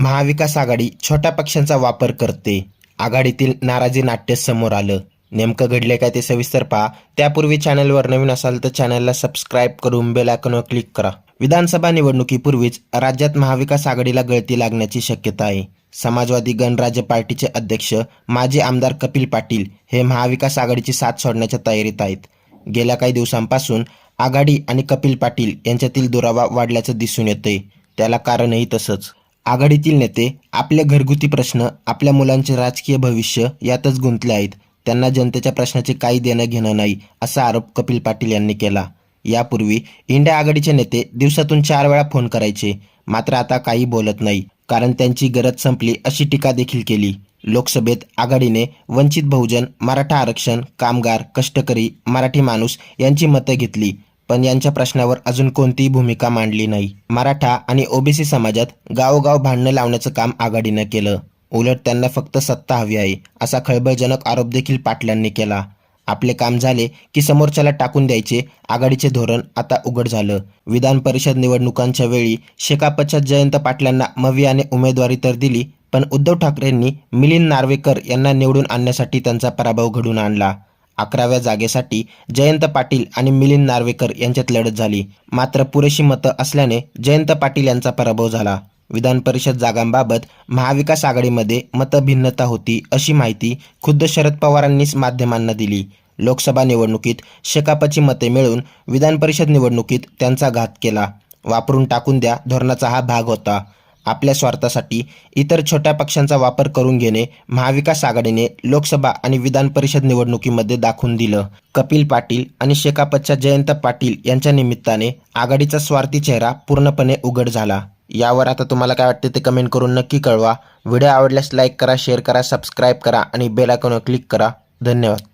महाविकास आघाडी छोट्या पक्षांचा वापर करते. आघाडीतील नाराजी नाट्य समोर आलं. नेमकं घडले काय ते सविस्तर पहा. त्यापूर्वी चॅनलवर नवीन असाल तर चॅनलला सबस्क्राईब करून बेल आयकॉनवर क्लिक करा. विधानसभा निवडणुकीपूर्वीच राज्यात महाविकास आघाडीला गळती लागण्याची शक्यता आहे. समाजवादी गणराज्य पार्टीचे अध्यक्ष माजी आमदार कपिल पाटील हे महाविकास आघाडीची साथ सोडण्याच्या तयारीत आहेत. गेल्या काही दिवसांपासून आघाडी आणि कपिल पाटील यांच्यातील दुरावा वाढल्याचं दिसून येतंय. त्याला कारणही तसंच. आघाडीतील नेते आपले घरगुती प्रश्न आपल्या मुलांचे राजकीय भविष्य यातच गुंतले आहेत. त्यांना जनतेच्या प्रश्नाचे काही देणं घेणं नाही असा आरोप कपिल पाटील यांनी केला. यापूर्वी इंडिया आघाडीचे नेते दिवसातून चार वेळा फोन करायचे मात्र आता काही बोलत नाही कारण त्यांची गरज संपली अशी टीका देखील केली. लोकसभेत आघाडीने वंचित बहुजन मराठा आरक्षण कामगार कष्टकरी मराठी माणूस यांची मतं घेतली. पण यांच्या प्रश्नावर अजून कोणतीही भूमिका मांडली नाही. मराठा आणि ओबीसी समाजात गावोगाव भांडणं लावण्याचं काम आघाडीनं केलं. उलट त्यांना फक्त सत्ता हवी आहे असा खळबळजनक आरोप देखील पाटलांनी केला. आपले काम झाले की समोरच्याला टाकून द्यायचे आघाडीचे धोरण आता उघड झालं. विधान परिषद निवडणुकांच्या वेळी शेकापच्या जयंत पाटलांना मवियाने उमेदवारी तर दिली पण उद्धव ठाकरेंनी मिलिंद नार्वेकर यांना निवडून आणण्यासाठी त्यांचा पराभव घडून आणला. अकराव्या जागेसाठी जयंत पाटील आणि मिलिंद नार्वेकर यांच्यात लढत झाली. मात्र पुरेशी मतं असल्याने जयंत पाटील यांचा पराभव झाला. विधान परिषद जागांबाबत महाविकास आघाडीमध्ये मतभिन्नता होती अशी माहिती खुद्द शरद पवारांनीच माध्यमांना दिली. लोकसभा निवडणुकीत शेकापची मते मिळून विधान परिषद निवडणुकीत त्यांचा घात केला. वापरून टाकून द्या धोरणाचा हा भाग होता. आपल्या स्वार्थासाठी इतर छोट्या पक्षांचा वापर करून घेणे महाविकास आघाडीने लोकसभा आणि विधान परिषद निवडणुकीमध्ये दाखवून दिलं. कपिल पाटील आणि शेकापच्या जयंत पाटील यांच्या निमित्ताने आघाडीचा स्वार्थी चेहरा पूर्णपणे उघड झाला. यावर आता तुम्हाला काय वाटते ते कमेंट करून नक्की कळवा. व्हिडिओ आवडल्यास लाईक करा शेअर करा सबस्क्राईब करा आणि बेल आयकॉनवर क्लिक करा. धन्यवाद.